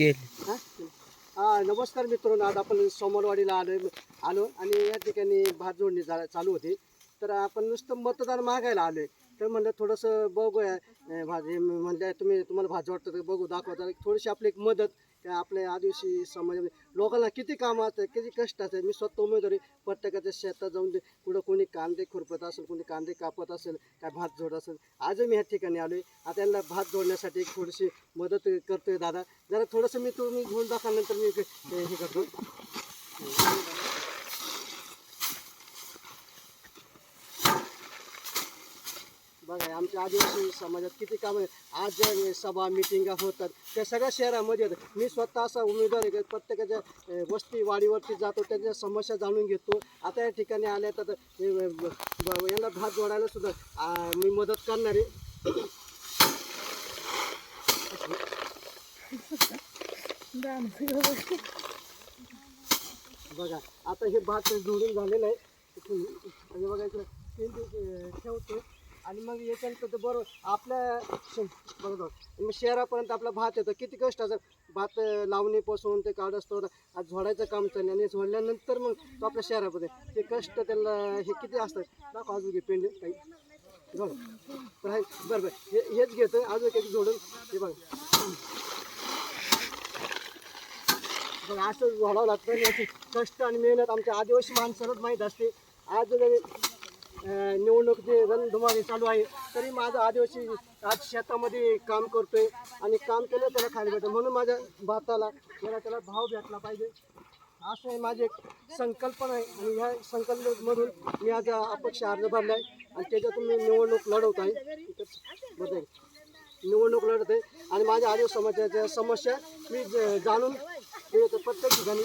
केली हा? हा नमस्कार मित्रांनो आज आपण सोमवारवाडीला आलो आलो आणि या ठिकाणी भात जोडणी चालू होती तर आपण नुसतं मतदान मागायला आलोय. तर म्हणलं थोडंसं बघूया. भाजी म्हणलं तुम्ही तुम्हाला भाजी वाटतं तर बघू दाखवता थोडीशी आपली एक मदत त्या आपल्या आदिवासी समाजामध्ये. लोकांना किती कामाचं असतात किती कष्ट असतात. मी स्वतः उमेदवारी प्रत्येकाच्या शेतात जाऊन कुठं कोणी कांदे खुरपत असेल कोणी कांदे कापत असेल काय भात जोडत असेल. आजही मी ह्या ठिकाणी आलोय. आता यांना भात जोडण्यासाठी थोडीशी मदत करतोय दादा. जरा थोडंसं मी तुम्ही घेऊन दाखवल्यानंतर मी हे करतो. बघा आमच्या आदिवासी समाजात किती कामं आहे आज ज्या सभा मिटिंगा होतात त्या सगळ्या शहरामध्ये मी स्वतः असा उमेदवार आहे की प्रत्येकाच्या वस्ती वाडीवरती जातो त्यांच्या समस्या जाणून घेतो. आता या ठिकाणी आल्या तर यांना भात जोडायला सुद्धा मी मदत करणार आहे. बघा आता हे भात जोडून झालेलं आहे. आणि बघा इकडं तीन दिवस ठेवतो आणि मग याच्यानंतर ते बरोबर आपल्या श- बरोबर मग शहरापर्यंत आपला भात येतो. किती कष्ट असं भात अं, लावणीपासून ते काढस्तोवर असतो आज झोडायचं काम चाललं आणि झोडल्यानंतर मग तो आपल्या शहरामध्ये. ते कष्ट त्याला हे किती असतात. दाखव अजून घे पेंड काही बघा तर आहे. बरं बरं. हे हेच घेतो. अजून काही जोडून हे बघा. बघा असं वाढावं लागतं आणि कष्ट आणि मेहनत आमच्या आदिवासी माणसालाच माहीत असते. आज निवडणुकीचे निवडणूक जे रणधुमाळी चालू आहे तरी माझा आदिवासी आज शेतामध्ये काम करतोय आणि काम केलं त्याला खायला भेटतं म्हणून माझ्या भाताला याला त्याला भाव भेटला पाहिजे. असं आहे माझी एक संकल्पना आहे आणि ह्या संकल्पमधून मी आज अपक्ष अर्ज भरला आहे आणि त्याच्यातून मी निवडणूक लढवत आहे. बरं निवडणूक लढत आहे आणि माझ्या आदिवासी समाजाच्या समस्या मी ज- जाणून प्रत्येक ठिकाणी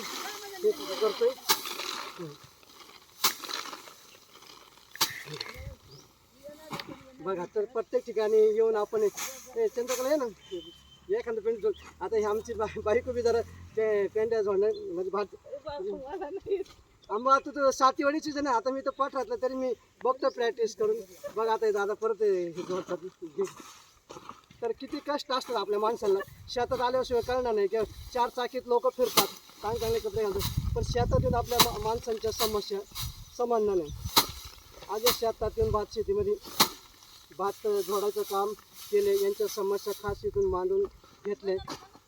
हे करतोय. बघा तर प्रत्येक ठिकाणी येऊन आपण हे त्यांच्याकडे आहे ना एखादं पेंट जोड आता ही आमची बा बाईक उभी जरा ते पेंड्या जोडणं म्हणजे भात आम्हाला आता तर सातीवाडीचीच आहे ना आता मी तर पट राहतलं तरी मी बघतो प्रॅक्टिस करून. बघा आता दादा परत हे जोडतात. तर किती कष्ट असतात आपल्या माणसांना. शेतात आल्याशिवाय कळणार नाही किंवा चार चाकीत लोक फिरतात चांगले चांगले कपडे घालतात. पण शेतात येऊन आपल्या मा- माणसांच्या समस्या समजणार नाही. आज शेतात येऊन भात शेतीमध्ये भात झोडायचं काम केले यांच्या समस्या खास इथून मांडून घेतले.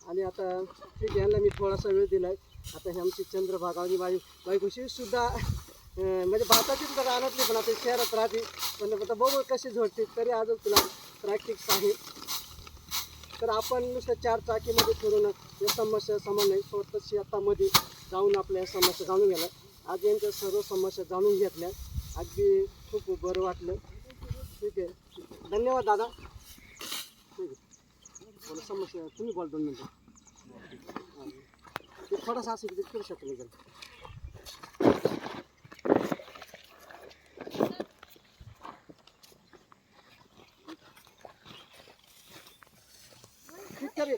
आणि आता ठीक यांना मी थोडासा वेळ दिला आहे आता हे आमची चंद्रभागा आणि बाई बायकोशी सुद्धा म्हणजे भाताची सुद्धा आणतली पण आता शहरात राहते. पण आता बघू कशी झोडते तरी अजून तुला प्रॅक्टिस आहे. तर आपण नुसतं चार चाकीमध्ये फिरून या समस्या समान नाही स्वतः शेतामध्ये जाऊन आपल्या या समस्या जाणून घ्यायला आज यांच्या सर्व समस्या जाणून घेतल्या. अगदी खूप बरं वाटलं. ठीक आहे धन्यवाद दादा ठीक आहे समस्या तुम्ही बोल दोन मिनटं ते थोडासा असं किती करू शकतो मी जरा. ठीक आहे रे.